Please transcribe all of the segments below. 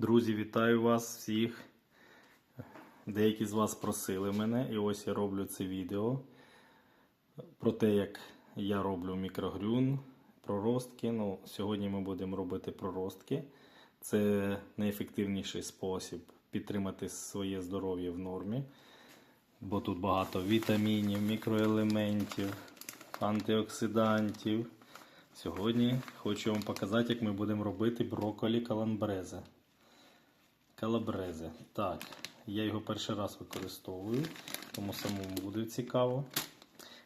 Друзі, вітаю вас всіх. Деякі з вас просили мене, і ось я роблю це відео про те, як я роблю мікрогрюн, проростки. Ну, сьогодні ми будемо робити проростки. Це найефективніший спосіб підтримати своє здоров'я в нормі, бо тут багато вітамінів, мікроелементів, антиоксидантів. Сьогодні хочу вам показати, як ми будемо робити брокколі каламбрезе. Калабрезе. Так, я його перший раз використовую, тому самому буде цікаво.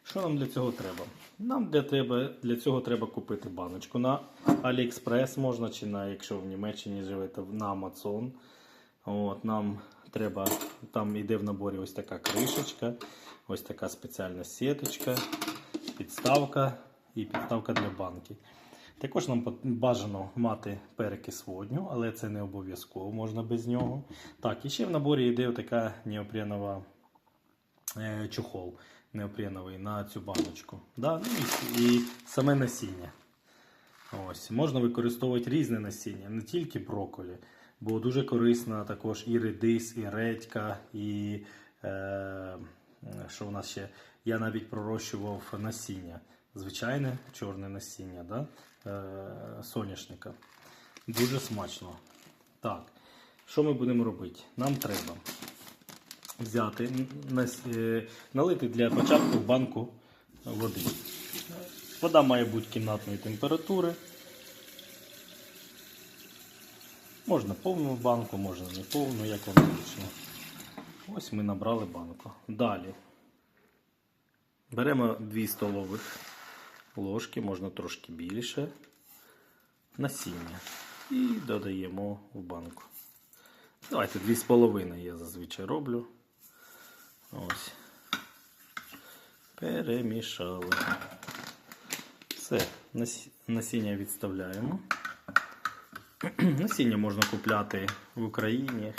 Що нам для цього треба? Нам для, тебе, для цього треба купити баночку на AliExpress можна, чи на, якщо в Німеччині живете, на Amazon. От, нам треба, там йде в наборі ось така кришечка, ось така спеціальна сіточка, підставка і підставка для банки. Також нам бажано мати перекис водню, але це не обов'язково, можна без нього. Так, і ще в наборі йде така неопренова е, чохол неопреновий на цю баночку. Да? Ну, і, і саме насіння. Ось. Можна використовувати різне насіння, не тільки брокколі, бо дуже корисна також і редис, і редька, і е, що в нас ще? Я навіть пророщував насіння. Звичайне чорне насіння да? е, соняшника. Дуже смачно. Так, що ми будемо робити? Нам треба взяти, е, налити для початку банку води. Вода має бути кімнатної температури. Можна повну банку, можна не повну, як вам зручно. Ось ми набрали банку. Далі беремо 2 столових ложки, можна трошки більше, насіння і додаємо в банку. Давайте 2,5 я зазвичай роблю. Ось. Перемішали. Все, насіння відставляємо. Насіння можна купляти в Україні,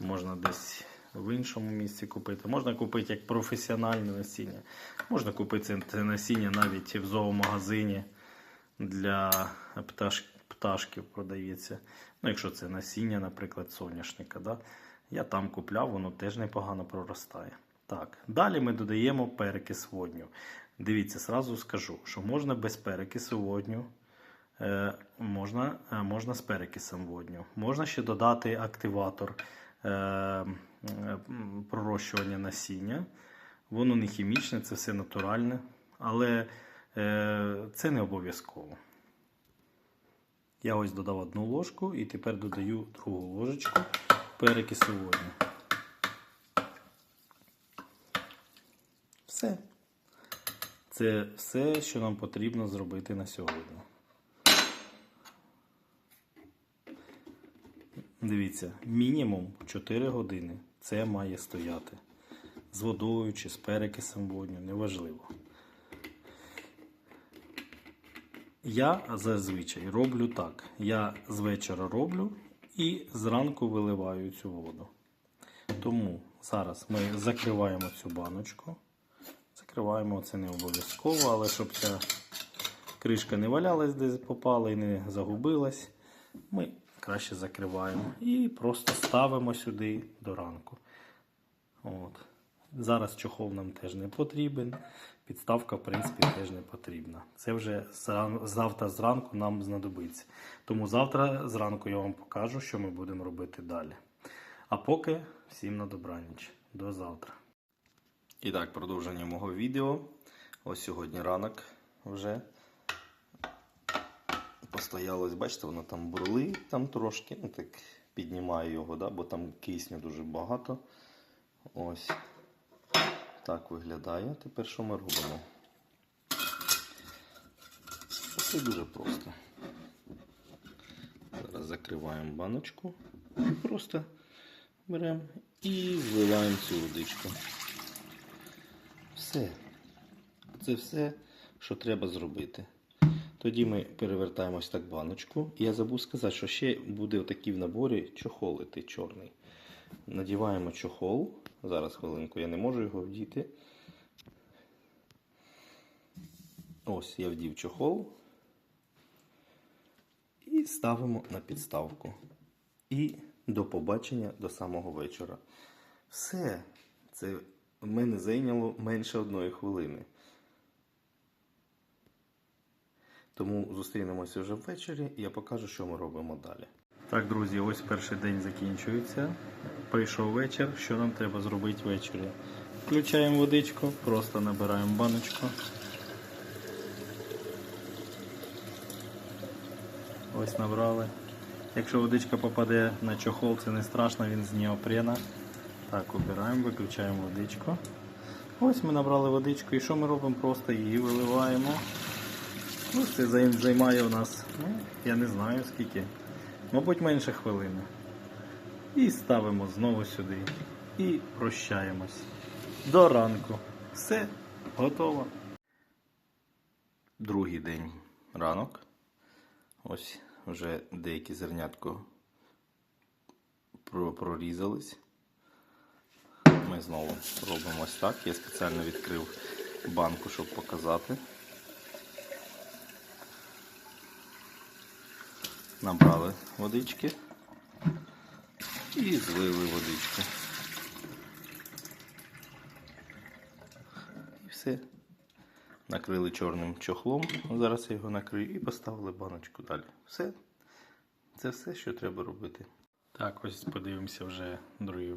можна десь в іншому місці купити. Можна купити як професіональне насіння. Можна купити це- насіння навіть в зоомагазині для пташ, пташків продається. Ну, якщо це насіння, наприклад, соняшника. Да? Я там купляв, воно теж непогано проростає. Так, далі ми додаємо перекис водню. Дивіться, сразу скажу, що можна без перекису водню. Е, можна, е, можна з перекисом водню. Можна ще додати активатор е, пророщування насіння. Воно не хімічне, це все натуральне, але е, це не обов'язково. Я ось додав одну ложку і тепер додаю другу ложечку перекису водню. Все. Це все, що нам потрібно зробити на сьогодні. Дивіться, мінімум 4 години це має стояти. З водою чи з перекисом водню, неважливо. Я зазвичай роблю так. Я з вечора роблю і зранку виливаю цю воду. Тому зараз ми закриваємо цю баночку. Закриваємо це не обов'язково, але щоб ця кришка не валялась, десь попала і не загубилась, ми краще закриваємо і просто ставимо сюди до ранку. От. Зараз чохол нам теж не потрібен. Підставка, в принципі, теж не потрібна. Це вже завтра зранку нам знадобиться. Тому завтра зранку я вам покажу, що ми будемо робити далі. А поки всім на добраніч. До завтра. І так, продовження мого відео. Ось сьогодні ранок вже. Постоялось, бачите, воно там бурлить там трошки. Ну так піднімаю його, да, бо там кисню дуже багато. Ось. Так виглядає. Тепер що ми робимо? Це дуже просто. Зараз закриваємо баночку і просто беремо і зливаємо цю водичку. Все. Це все, що треба зробити. Тоді ми перевертаємо так баночку. Я забув сказати, що ще буде отакий в наборі чохол іти чорний. Надіваємо чохол. Зараз хвилинку, я не можу його вдіти. Ось я вдів чохол. І ставимо на підставку. І до побачення до самого вечора. Все. Це в мене зайняло менше одної хвилини. Тому зустрінемося вже ввечері і я покажу, що ми робимо далі. Так, друзі, ось перший день закінчується. Прийшов вечір. Що нам треба зробити ввечері? Включаємо водичку, просто набираємо баночку. Ось набрали. Якщо водичка попаде на чохол, це не страшно, він з неопрена. Так, убираємо, виключаємо водичку. Ось ми набрали водичку і що ми робимо? Просто її виливаємо. Ось це займає у нас, ну, я не знаю скільки. Мабуть, менше хвилини. І ставимо знову сюди. І прощаємось. До ранку. Все, готово. Другий день ранок. Ось вже деякі зернятко прорізались. Ми знову робимо ось так. Я спеціально відкрив банку, щоб показати. Набрали водички і злили водичку. І все. Накрили чорним чохлом. Зараз я його накрию і поставили баночку далі. Все. Це все, що треба робити. Так, ось подивимося вже другий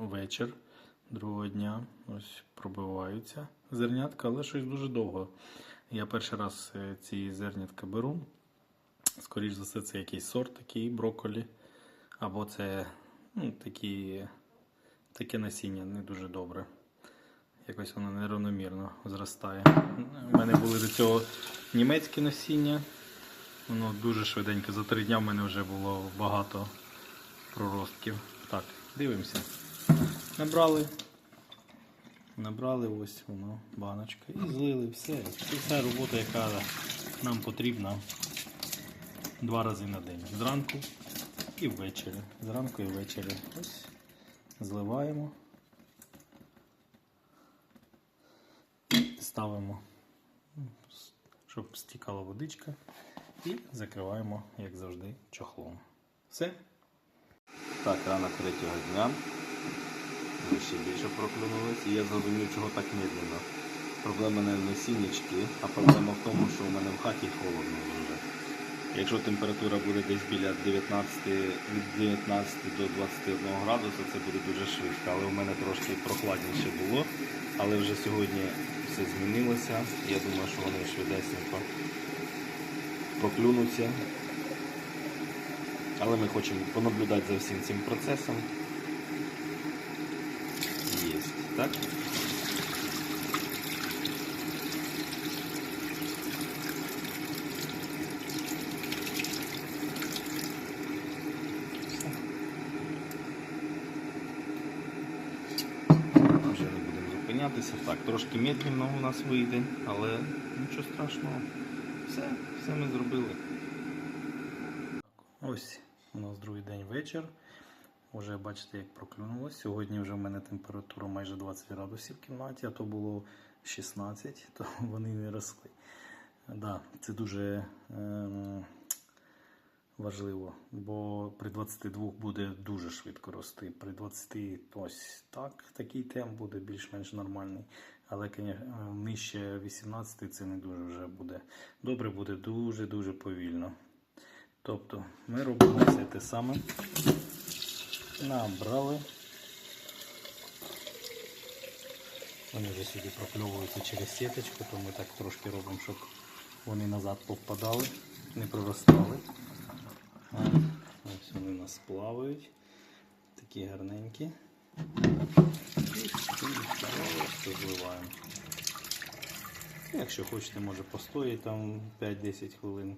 вечір другого дня. Ось пробиваються зернятка, але щось дуже довго. Я перший раз е, ці зернятка беру. Скоріше за все, це якийсь сорт такий брокколі. Або це ну, такі, таке насіння не дуже добре. Якось воно нерівномірно зростає. У мене були до цього німецькі насіння. Воно дуже швиденько. За три дня в мене вже було багато проростків. Так, дивимося. Набрали. Набрали ось воно, баночка. І злили все. Це вся робота, яка нам потрібна два рази на день. Зранку і ввечері. Зранку і ввечері. Ось зливаємо. Ставимо, щоб стікала водичка. І закриваємо, як завжди, чохлом. Все. Так, ранок третього дня. Ми ще більше проклюнулись. І я зрозумів, чого так медленно. Проблема не в а проблема в тому, що у мене в хаті холодно дуже. Якщо температура буде десь біля 19, від 19 до 21 градуса, це буде дуже швидко. Але у мене трошки прохладніше було. Але вже сьогодні все змінилося. Я думаю, що вони швидесенько проклюнуться. Але ми хочемо понаблюдати за всім цим процесом. Є, так? Вже не будемо. Так, трошки медленно у нас вийде, але нічого страшного. Все, все ми зробили. Ось у нас другий день вечір. Уже бачите, як проклюнуло. Сьогодні вже в мене температура майже 20 градусів в кімнаті, а то було 16, то вони не росли. Да, це дуже ем, важливо, бо при 22 буде дуже швидко рости. При 20 ось так, такий темп буде більш-менш нормальний. Але нижче 18 це не дуже вже буде. Добре буде дуже-дуже повільно. Тобто ми робимо все те саме. Набрали. Вони вже сюди прокльовуються через сіточку, то ми так трошки робимо, щоб вони назад повпадали, не проростали. Ось вони у нас плавають. Такі гарненькі. І зливаємо. Якщо хочете, може постоїть там 5-10 хвилин.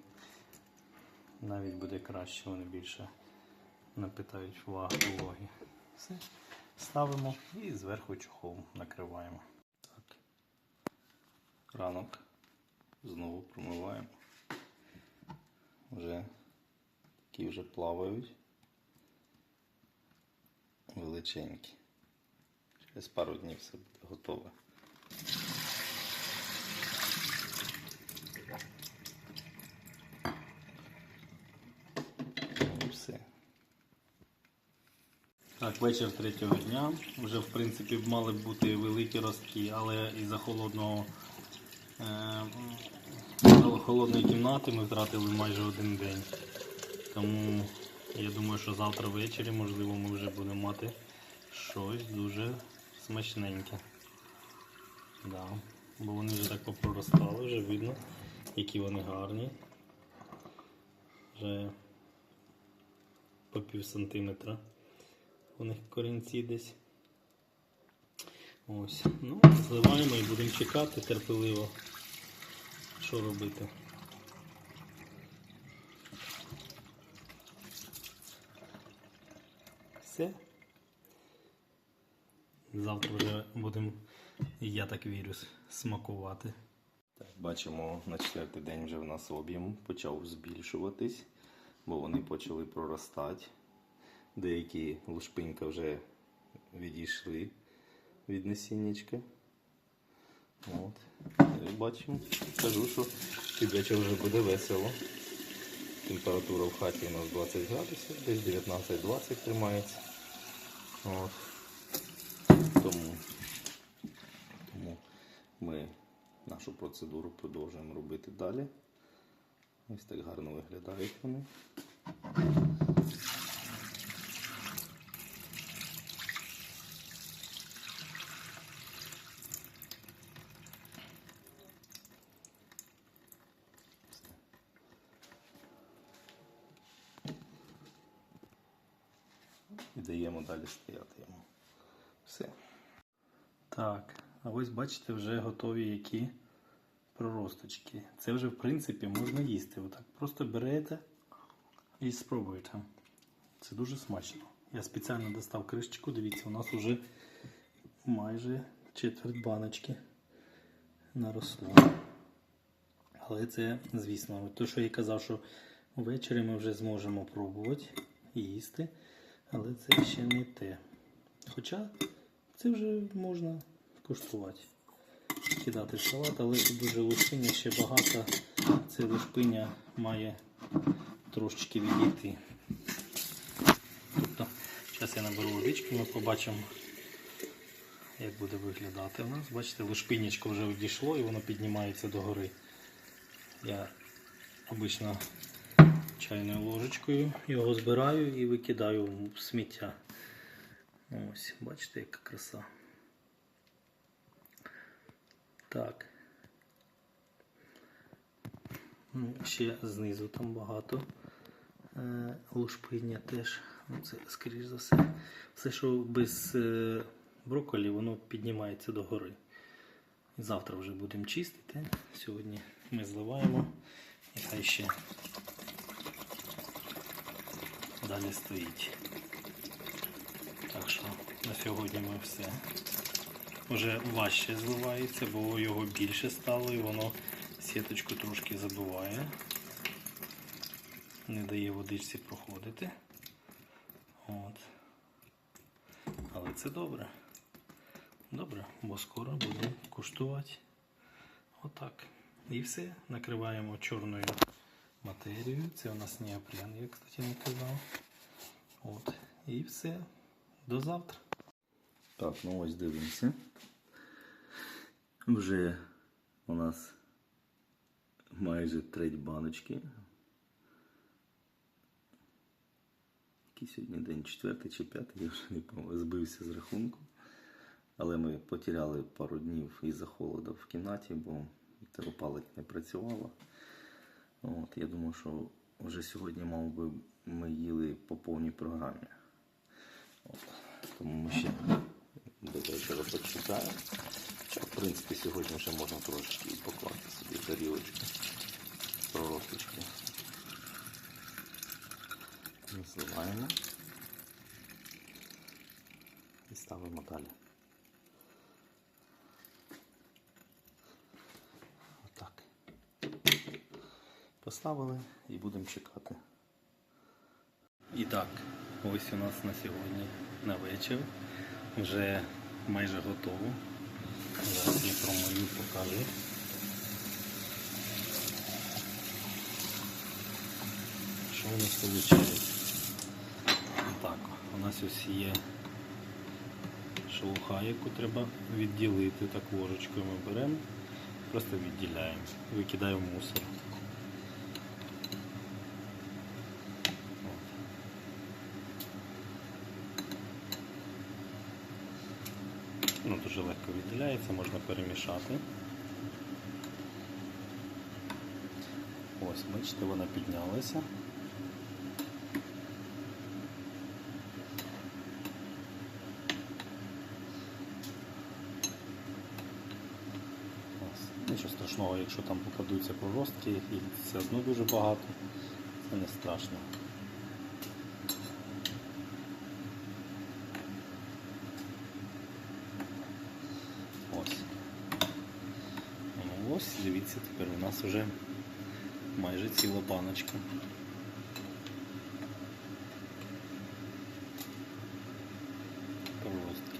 Навіть буде краще, вони більше напитають влаги. вологі. Все. Ставимо і зверху чохол накриваємо. Так. Ранок. Знову промиваємо. Вже такі вже плавають. Величенькі. Через пару днів все буде готове. Все. Так, вечір третього дня. Вже в принципі мали б бути великі ростки, але із-за е, холодної кімнати ми втратили майже один день. Тому я думаю, що завтра ввечері, можливо, ми вже будемо мати щось дуже смачненьке. Да. Бо вони вже так попроростали, вже видно, які вони гарні. Вже по пів сантиметра у них корінці десь. Ось. Ну, зливаємо і будемо чекати терпеливо, що робити. Все. Завтра вже будемо, я так вірю, смакувати. Так, бачимо, на четвертий день вже в нас об'єм почав збільшуватись, бо вони почали проростати. Деякі лушпинька вже відійшли від насіннячка. От. Бачимо, кажу, що під вже буде весело. Температура в хаті у нас 20 градусів, десь 19-20 тримається. От. Тому, тому ми нашу процедуру продовжуємо робити далі. Ось так гарно виглядають вони. І даємо далі стояти йому. Все. Так, а ось бачите, вже готові які проросточки. Це вже, в принципі, можна їсти. Отак просто берете і спробуєте. Це дуже смачно. Я спеціально достав кришечку, дивіться, у нас вже майже четверть баночки наросло. Але це, звісно, те, що я казав, що ввечері ми вже зможемо пробувати їсти, але це ще не те. Хоча це вже можна куштувати. Кидати салат, але дуже лушпиня ще багато. Це лушпиня має трошечки відійти. Тобто, зараз я наберу водички, ми побачимо, як буде виглядати у нас. Бачите, лушпинячко вже відійшло і воно піднімається догори. Я обично чайною ложечкою його збираю і викидаю в сміття. Ось, бачите, яка краса. Так. Ну, ще знизу там багато е, лушпиння теж. Ну, це, скоріш за все. Все, що без е, брокколі, воно піднімається догори. Завтра вже будемо чистити. Сьогодні ми зливаємо. І хай ще далі стоїть. Так що на сьогодні ми все. Вже важче зливається, бо його більше стало і воно сіточку трошки забиває. Не дає водичці проходити. От. Але це добре. Добре, бо скоро будемо куштувати. Отак. І все. Накриваємо чорною матерією. Це у нас неопрен, я, кстати, не казав. От. І все. До завтра. Так, ну ось дивимося. Вже у нас майже треть баночки. Який сьогодні день четвертий чи п'ятий, я вже не пам'ятаю, збився з рахунку. Але ми потеряли пару днів із-за холоду в кімнаті, бо опалення не працювало. От, я думаю, що вже сьогодні, мав би, ми їли по повній програмі. От. Тому ми ще до вечора почекаємо. В принципі, сьогодні вже можна трошки і покласти собі тарілочку проросточки. Ми і ставимо далі. Поставили і будемо чекати. І так, ось у нас на сьогодні на вечір. Вже майже готово. Зараз я промою, покажу. Що у нас виходить? Так. у нас ось є шелуха, яку треба відділити. Так ложечкою ми беремо, просто відділяємо, викидаємо мусор. От. Ну, дуже легко відділяється, можна перемішати. Ось, бачите, вона піднялася. Нічого страшного, якщо там покладуться проростки, їх все одно дуже багато, це не страшно. Ось. Ну ось, дивіться, тепер у нас вже майже ціла баночка. Проростки.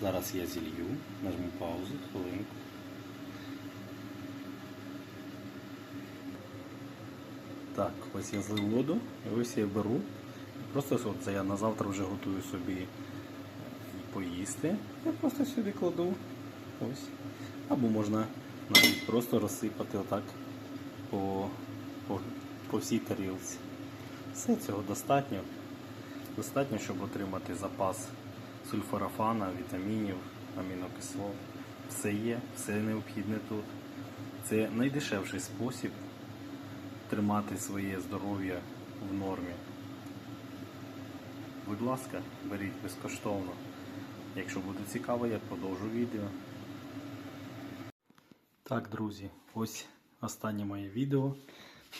Зараз я зілью, нажму паузу, хвилинку. Так, ось я злив воду, і ось я беру. Просто це я на завтра вже готую собі поїсти. Я просто сюди кладу. Ось. Або можна навіть просто розсипати отак по, по, по всій тарілці. Все цього достатньо. Достатньо, щоб отримати запас сульфорафана, вітамінів, амінокислот. Все є, все необхідне тут. Це найдешевший спосіб тримати своє здоров'я в нормі. Будь ласка, беріть безкоштовно. Якщо буде цікаво, я продовжу відео. Так, друзі, ось останнє моє відео.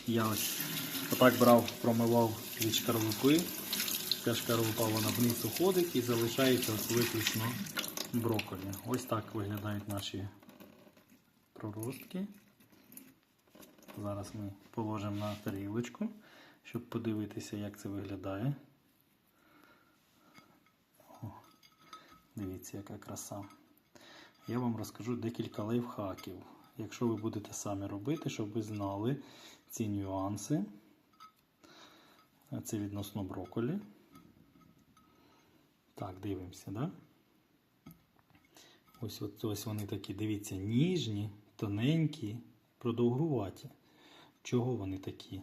Я ось отак брав, промивав від шкарлупи. Ця шкарлупа вона вниз уходить і залишається ось виключно брокколі. Ось так виглядають наші проростки. Зараз ми положимо на тарілочку, щоб подивитися, як це виглядає. О, дивіться, яка краса. Я вам розкажу декілька лайфхаків. Якщо ви будете самі робити, щоб ви знали ці нюанси. Це відносно брокколі. Так, дивимося, да? Ось, ось, вони такі, дивіться, ніжні, тоненькі, продовгуваті. Чого вони такі?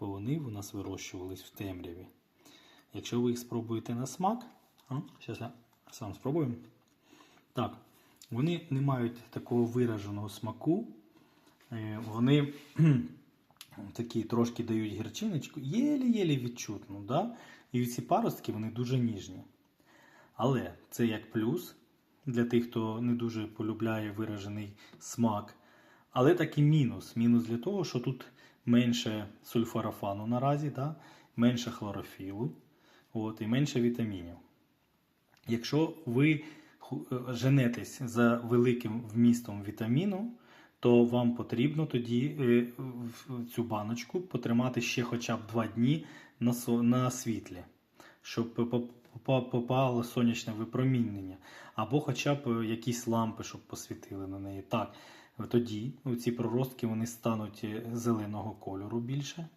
Бо вони у нас вирощувались в темряві. Якщо ви їх спробуєте на смак, зараз я сам спробую. Так, вони не мають такого вираженого смаку. Е, Вони такі трошки дають гірчиночку, єлі-єлі відчутно. Да? І ці паростки вони дуже ніжні. Але це як плюс для тих, хто не дуже полюбляє виражений смак. Але так і мінус. Мінус для того, що тут менше сульфорафану наразі, да? менше хлорофілу от, і менше вітамінів. Якщо ви женетесь за великим вмістом вітаміну, то вам потрібно тоді е, цю баночку потримати ще хоча б 2 дні на, світлі, щоб попало сонячне випромінення, або хоча б е, якісь лампи, щоб посвітили на неї. Так, тоді ці проростки вони стануть е, зеленого кольору більше.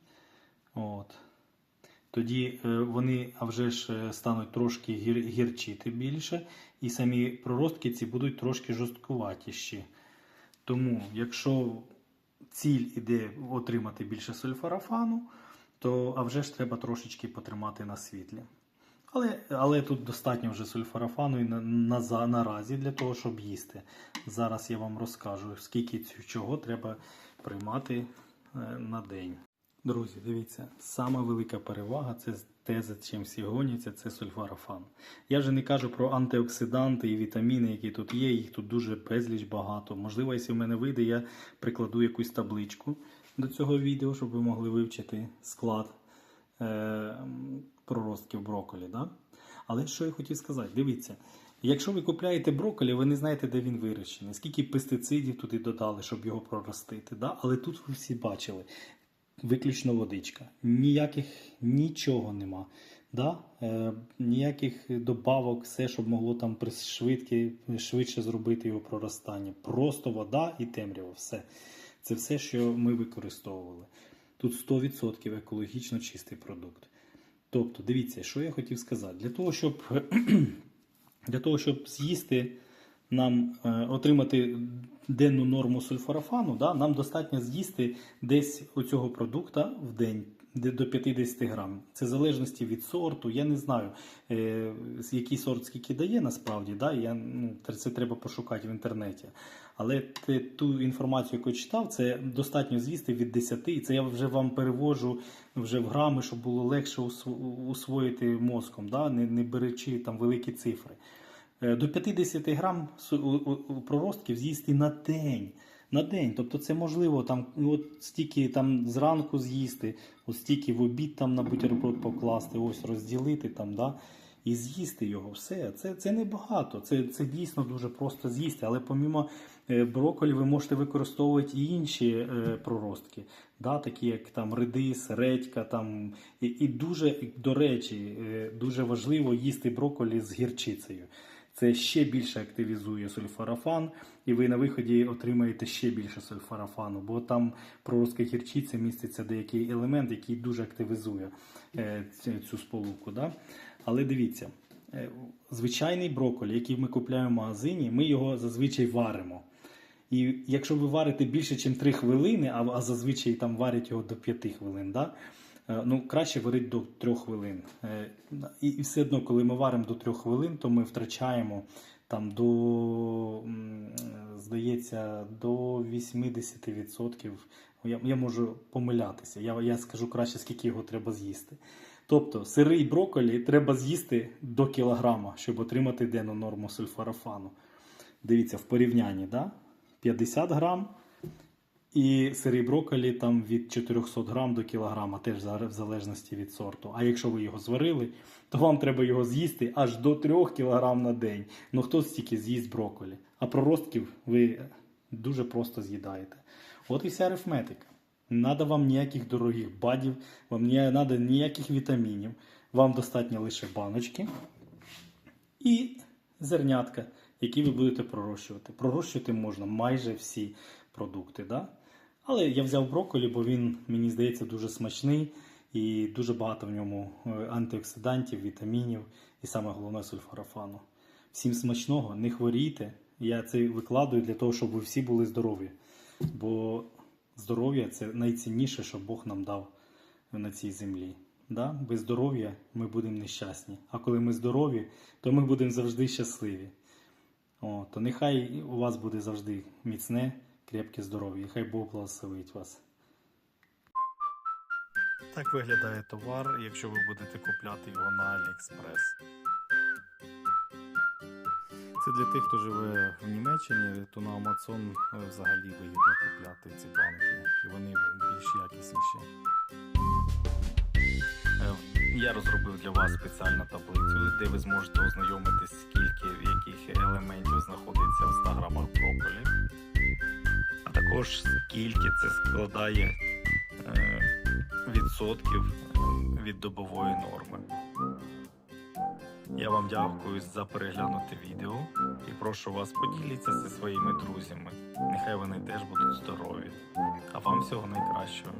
От. Тоді е, вони а вже ж е, стануть трошки гір, гірчити більше, і самі проростки ці будуть трошки жорсткуватіші. Тому, якщо ціль іде отримати більше сульфорафану, то а вже ж треба трошечки потримати на світлі. Але, але тут достатньо вже сульфорафану і на, на, наразі для того, щоб їсти. Зараз я вам розкажу, скільки чого треба приймати е, на день. Друзі, дивіться, сама велика перевага це те, за чим всі гоняться, це сульфорафан. Я вже не кажу про антиоксиданти і вітаміни, які тут є, їх тут дуже безліч багато. Можливо, якщо в мене вийде, я прикладу якусь табличку до цього відео, щоб ви могли вивчити склад е, проростків брокколі. Да? Але що я хотів сказати, дивіться. Якщо ви купляєте брокколі, ви не знаєте, де він вирощений, скільки пестицидів туди додали, щоб його проростити. Да? Але тут ви всі бачили, виключно водичка. Ніяких нічого нема. Да? Е, ніяких добавок, все, щоб могло там пришвидки, швидше зробити його проростання. Просто вода і темрява. Все. Це все, що ми використовували. Тут 100% екологічно чистий продукт. Тобто, дивіться, що я хотів сказати. Для того, щоб, для того, щоб з'їсти нам е, отримати денну норму сульфорафану, да, нам достатньо з'їсти десь оцього продукта в день до 50 грам. Це в залежності від сорту. Я не знаю, е, який сорт скільки дає насправді. Да, я, ну, це треба пошукати в інтернеті. Але те, ту інформацію, яку я читав, це достатньо з'їсти від 10, і це я вже вам перевожу вже в грами, щоб було легше усво- усвоїти мозком, да, не, не беречи там великі цифри. Е, До 50 грам проростків з'їсти на день. На день. Тобто це можливо там ну, от стільки там зранку з'їсти, от стільки в обід там на бутерброд покласти, ось розділити там, да, і з'їсти його. Все. Це, це не багато. Це, це дійсно дуже просто з'їсти. Але помімо е, брокколі ви можете використовувати і інші е, проростки, да, такі як там редис, редька. Там, і, і дуже, до речі, е, дуже важливо їсти брокколі з гірчицею. Це ще більше активізує сульфорафан, і ви на виході отримаєте ще більше сульфорафану, бо там проростка гірчиці міститься деякий елемент, який дуже активізує е, цю, сполуку. Да? Але дивіться, е, звичайний брокколі, який ми купуємо в магазині, ми його зазвичай варимо. І якщо ви варите більше, ніж 3 хвилини, а зазвичай там варять його до 5 хвилин, да? Е, ну, краще варити до 3 хвилин. Е, І, все одно, коли ми варимо до 3 хвилин, то ми втрачаємо там до, здається, до 80%. Я, я можу помилятися. Я, я скажу краще, скільки його треба з'їсти. Тобто сирий брокколі треба з'їсти до кілограма, щоб отримати денну норму сульфорафану. Дивіться, в порівнянні, да? 50 грам і сирий брокколі там від 400 грам до кілограма, теж в залежності від сорту. А якщо ви його зварили, то вам треба його з'їсти аж до 3 кілограм на день. Ну хто стільки з'їсть брокколі? А проростків ви дуже просто з'їдаєте. От і вся арифметика. Надо вам ніяких дорогих бадів, вам не треба ніяких вітамінів. Вам достатньо лише баночки і зернятка, які ви будете пророщувати. Пророщувати можна майже всі продукти. Да? Але я взяв брокколі, бо він, мені здається, дуже смачний і дуже багато в ньому е, антиоксидантів, вітамінів і саме головне сульфорафану. Всім смачного, не хворійте. Я це викладаю для того, щоб ви всі були здорові. Бо здоров'я це найцінніше, що Бог нам дав на цій землі. Да? Без здоров'я ми будемо нещасні. А коли ми здорові, то ми будемо завжди щасливі. О, то нехай у вас буде завжди міцне, крепке здоров'я. Хай Бог благословить вас. Так виглядає товар, якщо ви будете купляти його на AliExpress. Це для тих, хто живе в Німеччині, то на Amazon е, взагалі вигідно купляти ці банки. І вони більш якісніші. Е, Я розробив для вас спеціальну таблицю, де ви зможете ознайомитись, скільки яких елементів знаходиться в 100 грамах брокколі, а також скільки це складає е, відсотків е, від добової норми. Я вам дякую за переглянуте відео і прошу вас поділіться зі своїми друзями. Нехай вони теж будуть здорові. А вам всього найкращого.